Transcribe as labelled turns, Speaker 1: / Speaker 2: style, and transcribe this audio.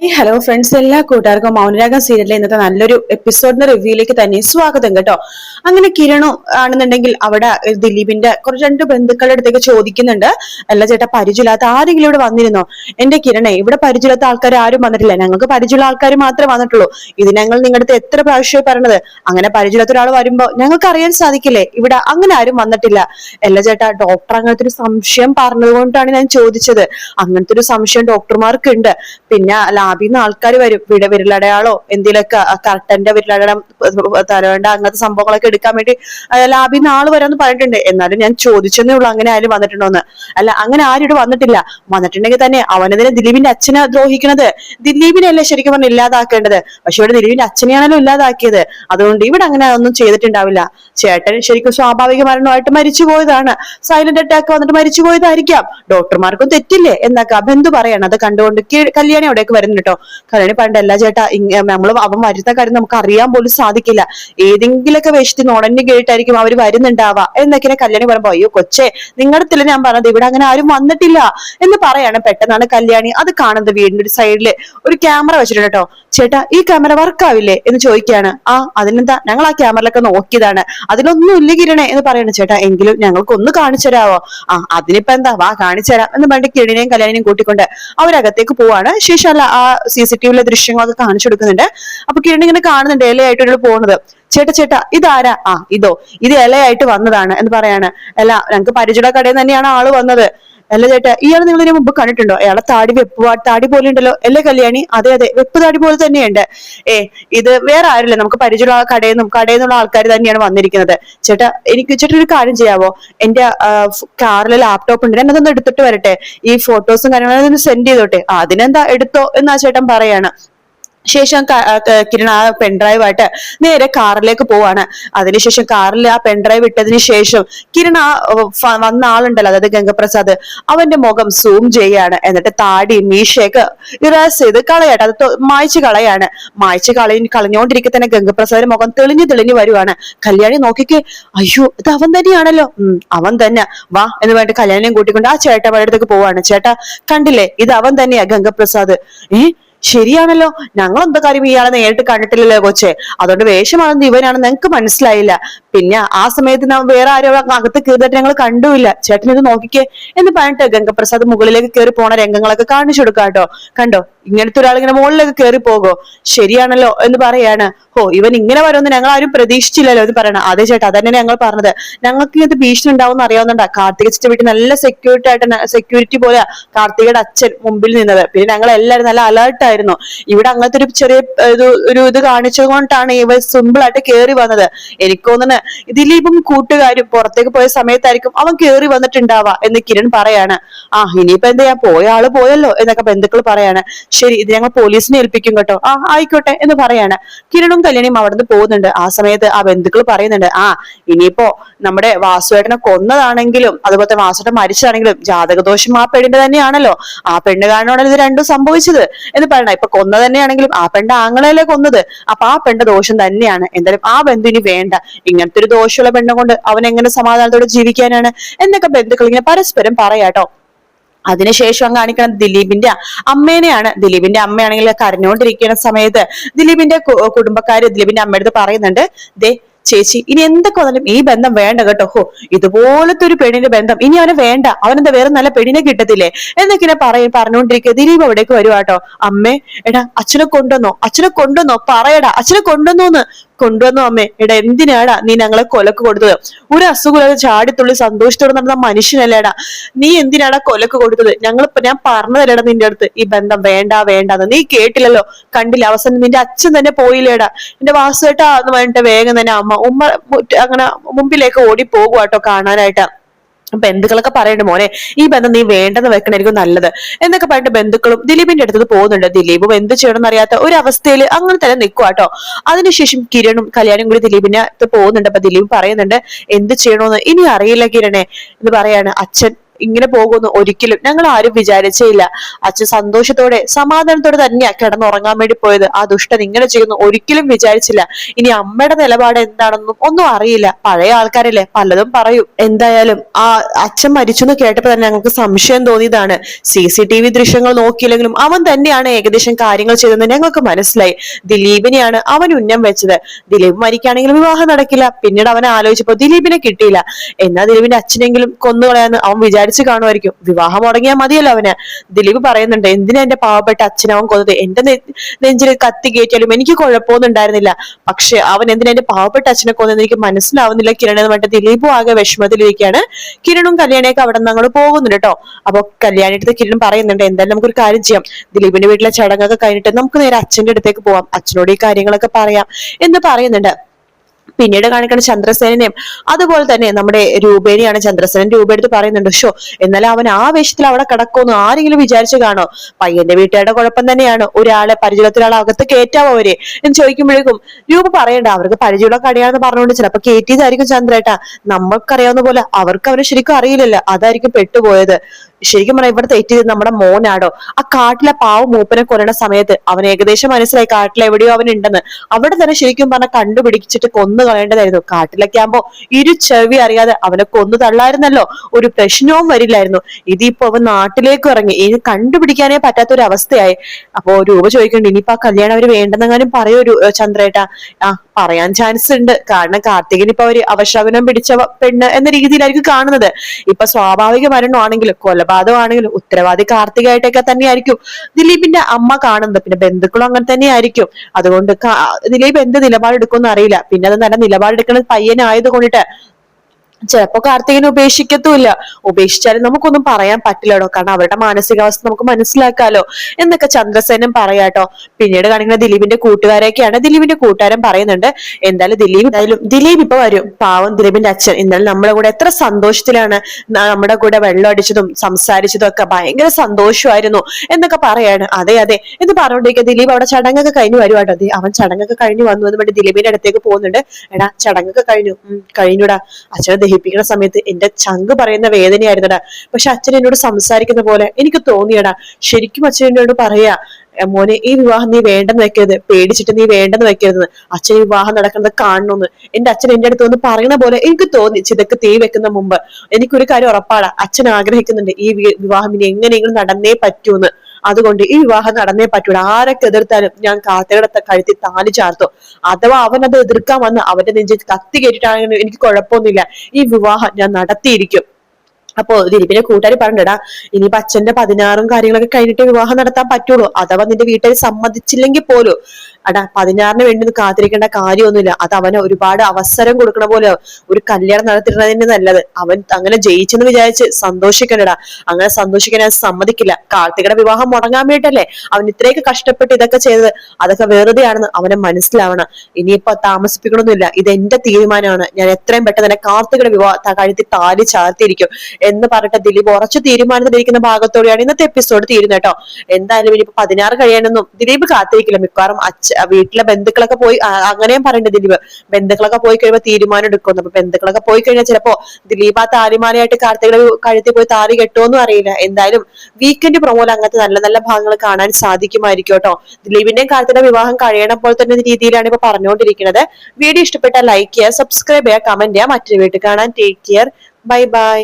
Speaker 1: Hello friends എല്ലാ കൂട്ടുകാർക്കും മൗനരാഗം സീരിയലിലെ ഇന്നത്തെ നല്ലൊരു എപ്പിസോഡിന്റെ റിവ്യൂയിലേക്ക് തന്നെ സ്വാഗതം കേട്ടോ. അങ്ങനെ കിരണു ആണെന്നുണ്ടെങ്കിൽ അവിടെ ദിലീപിന്റെ കുറച്ച് രണ്ട് ബന്ധുക്കളുടെ അടുത്തേക്ക് ചോദിക്കുന്നുണ്ട്. അല്ല ചേട്ടാ പരിചയമില്ലാത്ത ആരെങ്കിലും ഇവിടെ വന്നിരുന്നോ? എന്റെ കിരണേ ഇവിടെ പരിചയമില്ലാത്ത ആൾക്കാർ ആരും വന്നിട്ടില്ല. ഞങ്ങൾക്ക് പരിചയമുള്ള ആൾക്കാർ മാത്രമേ വന്നിട്ടുള്ളൂ. ഇത് ഞങ്ങൾ നിങ്ങളുടെ അടുത്ത് എത്ര പ്രാവശ്യമായി പറഞ്ഞത് അങ്ങനെ പരിചയമില്ലാത്ത ഒരാൾ വരുമ്പോ ഞങ്ങൾക്ക് അറിയാൻ സാധിക്കില്ലേ? ഇവിടെ അങ്ങനെ ആരും വന്നിട്ടില്ല. അല്ല ചേട്ടാ ഡോക്ടർ അങ്ങനത്തെ ഒരു സംശയം പറഞ്ഞതുകൊണ്ടാണ് ഞാൻ ചോദിച്ചത്. അങ്ങനത്തെ ഒരു സംശയം ഡോക്ടർമാർക്ക് ഉണ്ട് പിന്നെ നിന്ന് ആൾക്കാർ വരും വിട വിരലടയാളോ എന്തെങ്കിലുമൊക്കെ കർട്ടന്റെ വിരലടയാളം തലവേണ്ട അങ്ങനത്തെ സംഭവങ്ങളൊക്കെ എടുക്കാൻ വേണ്ടി ലാബിൽ നിന്ന് ആൾ വരാന്ന് പറഞ്ഞിട്ടുണ്ട്. എന്നാലും ഞാൻ ചോദിച്ചെന്നേ ഉള്ളൂ അങ്ങനെ ആരും വന്നിട്ടുണ്ടോന്ന്. അല്ല അങ്ങനെ ആരും ഇവിടെ വന്നിട്ടില്ല. വന്നിട്ടുണ്ടെങ്കിൽ തന്നെ അവനെതിരെ ദിലീപിന്റെ അച്ഛനെ ദ്രോഹിക്കണത്? ദിലീപിനല്ലേ ശരിക്കും പറഞ്ഞാൽ ഇല്ലാതാക്കേണ്ടത്? പക്ഷെ ഇവിടെ ദിലീപിന്റെ അച്ഛനെയാണല്ലോ ഇല്ലാതാക്കിയത്. അതുകൊണ്ട് ഇവിടെ അങ്ങനെ ഒന്നും ചെയ്തിട്ടുണ്ടാവില്ല. ചേട്ടൻ ശരിക്കും സ്വാഭാവിക മരണമായിട്ട് മരിച്ചു പോയതാണ്. സൈലന്റ് അറ്റാക്ക് വന്നിട്ട് മരിച്ചു പോയതായിരിക്കാം. ഡോക്ടർമാർക്കും തെറ്റില്ലേ എന്നൊക്കെ. ബന്ധു പറയാണ്? അത് കണ്ടുകൊണ്ട് കല്യാണി അവിടേക്ക് കേട്ടോ. കല്യാണി പറഞ്ഞല്ല ചേട്ടാ നമ്മൾ അവൻ വരുന്ന കാര്യം നമുക്ക് അറിയാൻ പോലും സാധിക്കില്ല. ഏതെങ്കിലുമൊക്കെ വേഷത്തിൽ നുടഞ്ഞു കേട്ടായിരിക്കും അവർ വരുന്നുണ്ടാവുക. എന്നൊക്കെ കല്യാണി പറയുമ്പോ അയ്യോ കൊച്ചെ നിങ്ങളുടെ ഞാൻ പറഞ്ഞത്. ഇവിടെ അങ്ങനെ ആരും വന്നിട്ടില്ല. എന്ന് പറയാണ് പെട്ടെന്നാണ് കല്യാണി അത് കാണുന്നത് വീടിന്റെ ഒരു സൈഡിൽ. ഒരു ക്യാമറ വെച്ചിട്ടുണ്ട് കേട്ടോ. ചേട്ടാ ഈ ക്യാമറ വർക്ക് ആവില്ലേ? എന്ന് ചോദിക്കുകയാണ്. ആ അതിനെന്താ? ഞങ്ങൾ ആ ക്യാമറയിലൊക്കെ നോക്കിയതാണ്. അതിലൊന്നും ഇല്ല കിരണേ. എന്ന് പറയണേ. ചേട്ടാ എങ്കിലും ഞങ്ങൾക്ക് ഒന്ന് കാണിച്ചു തരാവോ? ആ അതിനിപ്പോ എന്താ? വാ കാണിച്ചു തരാം. എന്ന് പറഞ്ഞിട്ട് കിരണിനെയും കല്യാണിനെയും കൂട്ടിക്കൊണ്ട് അവരകത്തേക്ക് പോവാണ്. ശേഷം ആ സി സി ടി വിയിലെ ദൃശ്യങ്ങളൊക്കെ കാണിച്ചു കൊടുക്കുന്നുണ്ട്. അപ്പൊ കിരൺ ഇങ്ങനെ കാണുന്നുണ്ട് ഇലയായിട്ട് പോകുന്നത് ചേട്ടാ ചേട്ടാ ഇതാരാ? ആ ഇതോ. ഇത് ഇലയായിട്ട് വന്നതാണ് എന്ന് പറയാണ്. അല്ല ഞങ്ങൾക്ക് പരിചയ കടയിൽ തന്നെയാണ് ആൾ വന്നത്. അല്ല ചേട്ടാ ഇയാൾ നിങ്ങൾ ഇതിനു മുമ്പ് കണ്ടിട്ടുണ്ടോ? അയാളെ താടി വെപ്പ് താടി പോലെ ഉണ്ടല്ലോ. അല്ലേ കല്യാണി? അതെ അതെ വെപ്പ് താടി പോലെ തന്നെയുണ്ട്. ഏ ഇത് വേറെ ആരില്ല നമുക്ക് പരിചയമുള്ള കടയിൽ നിന്നും കടയിൽ നിന്നുള്ള ആൾക്കാർ തന്നെയാണ് വന്നിരിക്കുന്നത്. ചേട്ടാ എനിക്ക് ചേട്ടാ ഒരു കാര്യം ചെയ്യാവോ? എന്റെ കാറിൽ ലാപ്ടോപ്പ് ഉണ്ട്. ഞാൻ അതൊന്ന് എടുത്തിട്ട് വരട്ടെ. ഈ ഫോട്ടോസും കാര്യങ്ങളും സെൻഡ് ചെയ്തോട്ടെ. അതിനെന്താ എടുത്തോ എന്നാ ചേട്ടൻ പറയാണ്. ശേഷം കിരൺ ആ പെൺഡ്രൈവായിട്ട് നേരെ കാറിലേക്ക് പോവാണ്. അതിനുശേഷം കാറിൽ ആ പെൺഡ്രൈവ് ഇട്ടതിന് ശേഷം കിരൺ ആ വന്ന ആളുണ്ടല്ലോ അതായത് ഗംഗപ്രസാദ്. അവന്റെ മുഖം സൂം ചെയ്യാണ്. എന്നിട്ട് താടി മീശയൊക്കെ ഇറാസ് ചെയ്ത് കളയട്ടെ. അത് മായച്ച് കളയാണ്. മായ്ച്ച് കളയ കളഞ്ഞോണ്ടിരിക്കെ തന്നെ ഗംഗപ്രസാദിന്റെ മുഖം തെളിഞ്ഞു തെളിഞ്ഞു വരുവാണ്. കല്യാണി നോക്കിക്കേ അയ്യോ ഇത് അവൻ തന്നെയാണല്ലോ. അവൻ തന്നെ. വാ എന്ന് പറഞ്ഞിട്ട് കല്യാണിയും കൂട്ടിക്കൊണ്ട് ആ ചേട്ടൻ അടുത്തേക്ക് പോവാണ്. ചേട്ടാ കണ്ടില്ലേ? ഇത് അവൻ തന്നെയാ ഗംഗപ്രസാദ്. ഏ ശരിയാണല്ലോ. ഞങ്ങൾ എന്താ കാര്യം ഇയാളെ നേരിട്ട് കണ്ടിട്ടില്ലല്ലോ കൊച്ചെ? അതുകൊണ്ട് വേഷമാണെന്ന് ഇവനാണെന്ന് ഞങ്ങൾക്ക് മനസ്സിലായില്ല. പിന്നെ ആ സമയത്ത് വേറെ ആരോ അകത്ത് കയറിയിട്ട് ഞങ്ങൾ കണ്ടുമില്ല. ചേട്ടൻ ഇത് നോക്കിക്കേ. എന്ന് പറഞ്ഞിട്ട് ഗംഗപ്രസാദ് മുകളിലേക്ക് കയറി പോണ രംഗങ്ങളൊക്കെ കാണിച്ചു കൊടുക്കാട്ടോ കണ്ടോ? ഇങ്ങനത്തെ ഒരാൾ ഇങ്ങനെ മുകളിലേക്ക് കയറി പോകോ ശരിയാണല്ലോ എന്ന് പറയാണ്. ഓ ഇവൻ ഇങ്ങനെ വരുമെന്ന് ഞങ്ങൾ ആരും പ്രതീക്ഷിച്ചില്ലല്ലോ എന്ന് പറയണം. അതെ ചേട്ടാ അതന്നെ ഞങ്ങൾ പറഞ്ഞത്. ഞങ്ങൾക്ക് ഇങ്ങനത്തെ ഭീഷണി ഉണ്ടാവും അറിയാവുന്നുണ്ടാ. കാർത്തിക വീട്ടിൽ നല്ല സെക്യൂരിറ്റി ആയിട്ട് സെക്യൂരിറ്റി പോലെ കാർത്തികയുടെ അച്ഛൻ മുമ്പിൽ നിന്നത്. പിന്നെ ഞങ്ങൾ എല്ലാവരും നല്ല അലേർട്ട് ആയിരുന്നു ഇവിടെ അങ്ങനത്തെ ഒരു ചെറിയ ഒരു ഇത് കാണിച്ചത് കൊണ്ടാണ് ഇവ സിമ്പിൾ ആയിട്ട് കയറി വന്നത്. എനിക്ക് തോന്നുന്നു ദിലീപും കൂട്ടുകാരും പുറത്തേക്ക് പോയ സമയത്തായിരിക്കും അവൻ കയറി വന്നിട്ടുണ്ടാവാ എന്ന് കിരൺ പറയാണ്. ആ ഇനിയിപ്പോ എന്താ ഞാൻ പോയ ആൾ പോയല്ലോ എന്നൊക്കെ ബന്ധുക്കൾ പറയാണ്. ശരി ഇത് ഞങ്ങൾ പോലീസിനെ ഏൽപ്പിക്കും കേട്ടോ. ആ ആയിക്കോട്ടെ എന്ന് പറയാണ്. കിരണും കല്യാണിയും അവിടുന്ന് പോകുന്നുണ്ട്. ആ സമയത്ത് ആ ബന്ധുക്കൾ പറയുന്നുണ്ട് ആ ഇനിയിപ്പോ നമ്മുടെ വാസുവേട്ടനെ കൊന്നതാണെങ്കിലും അതുപോലെ തന്നെ വാസുവേട്ടൻ മരിച്ചതാണെങ്കിലും ജാതകദോഷം ആ പെണ്ണിന്റെ തന്നെയാണല്ലോ. ആ പെണ്ണ് കാരണമാണ് ഇത് രണ്ടും സംഭവിച്ചത് എന്ന് പറയണ ഇപ്പൊ കൊന്ന തന്നെയാണെങ്കിലും ആ പെണ്ണ് ആങ്ങളല്ലേ കൊന്നത്. അപ്പൊ ആ പെണ്ണ് ദോഷം തന്നെയാണ്. എന്തായാലും ആ ബന്ധു ഇനി വേണ്ട. ഇങ്ങനത്തെ ഒരു ദോഷമുള്ള പെണ്ണെ കൊണ്ട് അവൻ എങ്ങനെ സമാധാനത്തോടെ ജീവിക്കാനാണ് എന്നൊക്കെ ബന്ധുക്കൾ ഇങ്ങനെ പരസ്പരം പറയാട്ടോ അതിനുശേഷം കാണിക്കണം ദിലീപിന്റെ അമ്മേനെയാണ്. ദിലീപിന്റെ അമ്മയാണെങ്കിൽ കരഞ്ഞുകൊണ്ടിരിക്കുന്ന സമയത്ത് ദിലീപിന്റെ കുടുംബക്കാര് ദിലീപിന്റെ അമ്മയടുത്ത് പറയുന്നുണ്ട് ദേ ചേച്ചി ഇനി എന്തൊക്കെ വന്നാലും ഈ ബന്ധം വേണ്ട കേട്ടോ. ഹോ ഇതുപോലത്തെ ഒരു പെണ്ണിന്റെ ബന്ധം ഇനി അവന് വേണ്ട. അവനെന്താ വേറെ നല്ല പെണ്ണിനെ കിട്ടത്തില്ലേ? എന്നൊക്കെ പറയും പറഞ്ഞുകൊണ്ടിരിക്കുക. ദിലീപ് അവിടേക്ക് വരുവാട്ടോ അമ്മേ എടാ അച്ഛനെ കൊണ്ടുവന്നോ? അച്ഛനെ കൊണ്ടുവന്നോ? പറയടാ അച്ഛനെ കൊണ്ടുവന്നോന്ന്. കൊണ്ടുവന്നു അമ്മേ. എടാ എന്തിനാടാ നീ ഞങ്ങളെ കൊലക്ക് കൊടുത്തത്? ഒരു അസുഖമില്ലാതെ ചാടിത്തുള്ളി സന്തോഷത്തോടെ നടന്ന മനുഷ്യനല്ലേടാ. നീ എന്തിനാടാ കൊലക്ക് കൊടുത്തത്? ഞങ്ങൾ ഞാൻ പറഞ്ഞതല്ലേടാ നിന്റെ അടുത്ത്. ഈ ബന്ധം വേണ്ട വേണ്ടെന്ന്. നീ കേട്ടില്ലല്ലോ. കണ്ടില്ല അവസാനം നിന്റെ അച്ഛൻ തന്നെ പോയില്ലേടാ. എന്റെ വാസുവേട്ടാ എന്ന് പറഞ്ഞിട്ട് വേഗം തന്നെ അമ്മ ഉമ്മ അങ്ങനെ മുമ്പിലേക്ക് ഓടി കേട്ടോ കാണാനായിട്ട്. ബന്ധുക്കളൊക്കെ പറയുന്നുണ്ട് മോനെ ഈ ബന്ധം നീ വേണ്ടെന്ന് വെക്കണായിരിക്കും നല്ലത്. എന്നൊക്കെ പറഞ്ഞിട്ട് ബന്ധുക്കളും ദിലീപിന്റെ അടുത്ത് പോകുന്നുണ്ട്. ദിലീപും എന്ത് ചെയ്യണമെന്ന് അറിയാത്ത ഒരു അവസ്ഥയിൽ അങ്ങനെ തന്നെ നിൽക്കുക കേട്ടോ അതിനുശേഷം കിരണും കല്യാണും കൂടി ദിലീപിന്റെ അടുത്ത് പോകുന്നുണ്ട്. അപ്പൊ ദിലീപ് പറയുന്നുണ്ട് എന്ത് ചെയ്യണമെന്ന് ഇനി അറിയില്ല കിരണെ എന്ന് പറയാണ് അച്ഛൻ. ഇങ്ങനെ പോകുന്നു. ഒരിക്കലും. ഞങ്ങൾ ആരും വിചാരിച്ചേയില്ല. അച്ഛൻ സന്തോഷത്തോടെ സമാധാനത്തോടെ തന്നെയാ കിടന്നുറങ്ങാൻ വേണ്ടി പോയത്. ആ ദുഷ്ടൻ ഇങ്ങനെ ചെയ്യുന്നു. ഒരിക്കലും വിചാരിച്ചില്ല. ഇനി അമ്മയുടെ നിലപാട് എന്താണെന്നും ഒന്നും അറിയില്ല. പഴയ ആൾക്കാരല്ലേ? പലതും പറയും. എന്തായാലും ആ അച്ഛൻ മരിച്ചു എന്ന് കേട്ടപ്പോ തന്നെ ഞങ്ങൾക്ക് സംശയം തോന്നിയതാണ്. സി സി ടി വി ദൃശ്യങ്ങൾ നോക്കിയില്ലെങ്കിലും അവൻ തന്നെയാണ് ഏകദേശം കാര്യങ്ങൾ ചെയ്തതെന്ന് ഞങ്ങൾക്ക് മനസ്സിലായി. ദിലീപിനെയാണ് അവൻ ഉന്നം വെച്ചത്. ദിലീപ് മരിക്കുകയാണെങ്കിൽ വിവാഹം നടക്കില്ല. പിന്നീട് അവൻ ആലോചിച്ചപ്പോ ദിലീപിനെ കിട്ടിയില്ല. എന്നാ ദിലീപിന്റെ അച്ഛനെങ്കിലും കൊന്നുകളയാന്ന് അവൻ വിചാരിച്ചു കാണുമായിരിക്കും. വിവാഹം മുടങ്ങിയാൽ മതിയല്ലോ അവന്. ദിലീപ് പറയുന്നുണ്ട് എന്തിനാ എന്റെ പാവപ്പെട്ട അച്ഛനവൻ കൊതത് കൊന്നത്? എന്റെ നെഞ്ചിൽ കത്തി കയറ്റിയാലും എനിക്ക് കുഴപ്പമൊന്നും ഉണ്ടായിരുന്നില്ല. പക്ഷെ അവൻ എന്തിനാ എന്റെ പാവപ്പെട്ട അച്ഛനെ കൊന്നെന്ന് എനിക്ക് മനസ്സിലാവുന്നില്ല. കിരൺ എന്ന് പറഞ്ഞിട്ട് ദിലീപും ആകെ വിഷമത്തിലിരിക്കുകയാണ്. കിരണും കല്യാണിയൊക്കെ അവിടെ നിന്ന് അങ്ങോട്ട് പോകുന്നുണ്ട് കേട്ടോ. അപ്പൊ കല്യാണിയുടെ കിരൺ പറയുന്നുണ്ട് എന്തായാലും നമുക്കൊരു കാര്യം ചെയ്യാം. ദിലീപിന്റെ വീട്ടിലെ ചടങ്ങൊക്കെ കഴിഞ്ഞിട്ട് നമുക്ക് നേരെ അച്ഛന്റെ അടുത്തേക്ക് പോവാം. അച്ഛനോട് ഈ കാര്യങ്ങളൊക്കെ പറയാം. എന്ന് പറയുന്നുണ്ട്. പിന്നീട് കാണിക്കുന്ന ചന്ദ്രസേനയും അതുപോലെ തന്നെ നമ്മുടെ രൂപേണിയാണ് ചന്ദ്രസേനൻ രൂപയെടുത്ത് പറയുന്നുണ്ട് ഷോ എന്നാലും അവൻ ആ വേഷത്തിൽ അവിടെ കിടക്കുമെന്ന് ആരെങ്കിലും വിചാരിച്ചു കാണോ പയ്യന്റെ വീട്ടുകാരുടെ കുഴപ്പം തന്നെയാണ്. ഒരാളെ പരിചയത്തിലുള്ള അകത്ത് കയറ്റാവോ അവരെ? എന്ന് ചോദിക്കുമ്പോഴേക്കും രൂപ പറയണ്ട അവർക്ക് പരിചയമുള്ള കടയാണെന്ന് പറഞ്ഞുകൊണ്ട് ചിലപ്പോ കയറ്റിയതായിരിക്കും ചന്ദ്രേട്ട. നമ്മൾക്കറിയാവുന്ന പോലെ അവർക്ക് അവനെ ശരിക്കും അറിയില്ലല്ലോ. അതായിരിക്കും പെട്ടുപോയത്. ശരിക്കും പറഞ്ഞാൽ ഇവിടെ തെറ്റിയത് നമ്മുടെ മോനാടോ. ആ കാട്ടിലെ പാവ മൂപ്പനെ കൊല്ലണ സമയത്ത് അവൻ ഏകദേശം മനസ്സിലായി കാട്ടിൽ എവിടെയോ അവൻ ഉണ്ടെന്ന്. അവിടെ തന്നെ ശരിക്കും പറഞ്ഞാൽ കണ്ടുപിടിച്ചിട്ട് കൊന്നു കളയേണ്ടതായിരുന്നു. കാട്ടിലൊക്കെ ആകുമ്പോ ഇരു ചെവി അറിയാതെ അവനെ കൊന്നു തള്ളായിരുന്നല്ലോ. ഒരു പ്രശ്നവും വരില്ലായിരുന്നു. ഇതിപ്പോ അവൻ നാട്ടിലേക്ക് ഇറങ്ങി. ഇനി കണ്ടുപിടിക്കാനേ പറ്റാത്ത ഒരു അവസ്ഥയായി അപ്പോ രൂപ ചോദിക്കുന്നുണ്ട് ഇനിയിപ്പോ ആ കല്യാണം അവർ വേണ്ടെന്നെങ്ങാനും പറയൂ ചന്ദ്രേട്ട. ആ പറയാൻ ചാൻസ് ഉണ്ട്. കാരണം കാർത്തികൻ ഇപ്പൊ അവർ അവശവനം പിടിച്ച പെണ്ണ് എന്ന രീതിയിലായിരിക്കും കാണുന്നത്. ഇപ്പൊ സ്വാഭാവിക മരണമാണെങ്കിലും കൊലപാതകമാണെങ്കിലും ഉത്തരവാദി കാർത്തികായിട്ടൊക്കെ തന്നെയായിരിക്കും. ദിലീപിന്റെ അമ്മ കാണുന്നത്. പിന്നെ ബന്ധുക്കളും അങ്ങനെ തന്നെയായിരിക്കും. അതുകൊണ്ട് ദിലീപ് എന്ത് നിലപാടെടുക്കുമെന്ന് അറിയില്ല. പിന്നെ അത് നല്ല നിലപാടെടുക്കുന്നത് പയ്യനായത് കൊണ്ടിട്ട് ചിലപ്പോ കാർത്തികനെ ഉപേക്ഷിക്കത്തുമില്ല. ഉപേക്ഷിച്ചാലും നമുക്കൊന്നും പറയാൻ പറ്റില്ലടോ. കാരണം അവരുടെ മാനസികാവസ്ഥ നമുക്ക് മനസ്സിലാക്കാലോ. എന്നൊക്കെ ചന്ദ്രസേനൻ പറയാട്ടോ പിന്നീട് കാണിക്കുന്ന ദിലീപിന്റെ കൂട്ടുകാരെയൊക്കെയാണ് ദിലീപിന്റെ കൂട്ടുകാരൻ പറയുന്നുണ്ട്. എന്തായാലും ദിലീപ് എന്തായാലും ദിലീപ് ഇപ്പൊ വരും. പാവം ദിലീപിന്റെ അച്ഛൻ. എന്തായാലും നമ്മുടെ കൂടെ എത്ര സന്തോഷത്തിലാണ് നമ്മുടെ കൂടെ വെള്ളം അടിച്ചതും സംസാരിച്ചതും ഒക്കെ ഭയങ്കര സന്തോഷമായിരുന്നു എന്നൊക്കെ പറയാണ്. അതെ അതെ. എന്ന് പറഞ്ഞോണ്ടിരിക്കുക ദിലീപ് അവിടെ ചടങ്ങൊക്കെ കഴിഞ്ഞു വരുവാട്ടോ അവൻ ചടങ്ങൊക്കെ കഴിഞ്ഞു വന്നു എന്ന് പറഞ്ഞിട്ട് ദിലീപിന്റെ അടുത്തേക്ക് പോകുന്നുണ്ട്. എടാ ചടങ്ങൊക്കെ കഴിഞ്ഞു. കഴിഞ്ഞുടാ. അച്ഛനെ ദഹിപ്പിക്കുന്ന സമയത്ത് എന്റെ ചങ്ക് പറയുന്ന വേദനയായിരുന്നടാ. പക്ഷെ അച്ഛൻ എന്നോട് സംസാരിക്കുന്ന പോലെ എനിക്ക് തോന്നിയടാ. ശരിക്കും അച്ഛൻ എന്നോട് പറയാ മോനെ ഈ വിവാഹം നീ വേണ്ടെന്ന് വെക്കരുത്. പേടിച്ചിട്ട് നീ വേണ്ടെന്ന് വെക്കരുത്. അച്ഛൻ വിവാഹം നടക്കുന്നത് കാണണമെന്ന് എന്റെ അച്ഛൻ എന്റെ അടുത്ത് വന്ന് പറയണ പോലെ എനിക്ക് തോന്നി. ചിതക്ക് തീ വെക്കുന്ന മുമ്പ്. എനിക്കൊരു കാര്യം ഉറപ്പാടാ. അച്ഛൻ ആഗ്രഹിക്കുന്നുണ്ട് ഈ വിവാഹം ഇനി എങ്ങനെയെങ്കിലും നടന്നേ പറ്റൂന്ന്. അതുകൊണ്ട് ഈ വിവാഹം നടന്നേ പറ്റൂല. ആരൊക്കെ എതിർത്താലും ഞാൻ കാർത്തികയുടെ കഴുത്തി താലി ചാർത്തു. അഥവാ അവൻ അത് എതിർക്കാൻ വന്ന് അവന്റെ നെഞ്ചിൽ കത്തി കയറ്റിട്ടാണെങ്കിലും എനിക്ക് കുഴപ്പമൊന്നുമില്ല. ഈ വിവാഹം ഞാൻ നടത്തിയിരിക്കും. അപ്പോ ദിലീപിന്റെ കൂട്ടുകാരി പറഞ്ഞിടാ ഇനിയിപ്പോ അച്ഛന്റെ പതിനാറും കാര്യങ്ങളൊക്കെ കഴിഞ്ഞിട്ട് വിവാഹം നടത്താൻ പറ്റുള്ളൂ. അഥവാ നിന്റെ വീട്ടിൽ സമ്മതിച്ചില്ലെങ്കിൽ പോലും അടാ പതിനാറിന് വേണ്ടി കാത്തിരിക്കേണ്ട കാര്യമൊന്നുമില്ല. അത് അവന് ഒരുപാട് അവസരം കൊടുക്കണ പോലെ ഒരു കല്യാണം നടത്തിയിരുന്നതിന് നല്ലത്. അവൻ അങ്ങനെ ജയിച്ചെന്ന് വിചാരിച്ച് സന്തോഷിക്കണ്ടടാ അങ്ങനെ സന്തോഷിക്കാൻ ഞാൻ സമ്മതിക്കില്ല. കാർത്തികയുടെ വിവാഹം മുടങ്ങാൻ വേണ്ടിട്ടല്ലേ അവൻ ഇത്രയൊക്കെ കഷ്ടപ്പെട്ട് ഇതൊക്കെ ചെയ്തത്. അതൊക്കെ വെറുതെയാണെന്ന് അവനെ മനസ്സിലാവണം. ഇനിയിപ്പോ താമസിപ്പിക്കണമെന്നില്ല ഇത് എന്റെ തീരുമാനമാണ്. ഞാൻ എത്രയും പെട്ടെന്ന് തന്നെ കാർത്തികയുടെ വിവാഹ കഴുത്തി താലി ചാർത്തിയിരിക്കും. എന്ന് പറഞ്ഞിട്ട് ദിലീപ് ഉറച്ചു തീരുമാനത്തിലിരിക്കുന്ന ഭാഗത്തോടെയാണ് ഇന്നത്തെ എപ്പിസോഡ് തീരുന്നത് കേട്ടോ. എന്തായാലും ഇനിയിപ്പോ പതിനാറ് കഴിയാനൊന്നും ദിലീപ് കാത്തിരിക്കില്ല. മിക്കവാറും അച്ഛ വീട്ടിലെ ബന്ധുക്കളൊക്കെ പോയി അങ്ങനെയും പറയണ്ട ദിലീപ്. ബന്ധുക്കളൊക്കെ പോയി കഴിയുമ്പോൾ തീരുമാനം എടുക്കുന്നു അപ്പൊ ബന്ധുക്കളൊക്കെ പോയി കഴിഞ്ഞാൽ ചിലപ്പോ ദിലീപ് ആ താലിമാലയായിട്ട് കാർത്തികളെ കഴുത്തിൽ പോയി താലി കെട്ടുമെന്നും അറിയില്ല. എന്തായാലും വീക്കെൻഡ് പ്രൊമോയിൽ അങ്ങനത്തെ നല്ല നല്ല ഭാഗങ്ങൾ കാണാൻ സാധിക്കുമായിരിക്കും കേട്ടോ. ദിലീപിന്റെയും കാർത്തിയുടെ വിവാഹം കഴിയണ പോലെ തന്നെ രീതിയിലാണ് ഇപ്പൊ പറഞ്ഞുകൊണ്ടിരിക്കുന്നത് വീഡിയോ ഇഷ്ടപ്പെട്ട ലൈക്ക് ചെയ്യുക സബ്സ്ക്രൈബ് ചെയ്യുക കമന്റ് ചെയ്യുക. മറ്റൊരു വീട്ടിൽ കാണാൻ ടേക്ക് കെയർ ബൈ ബൈ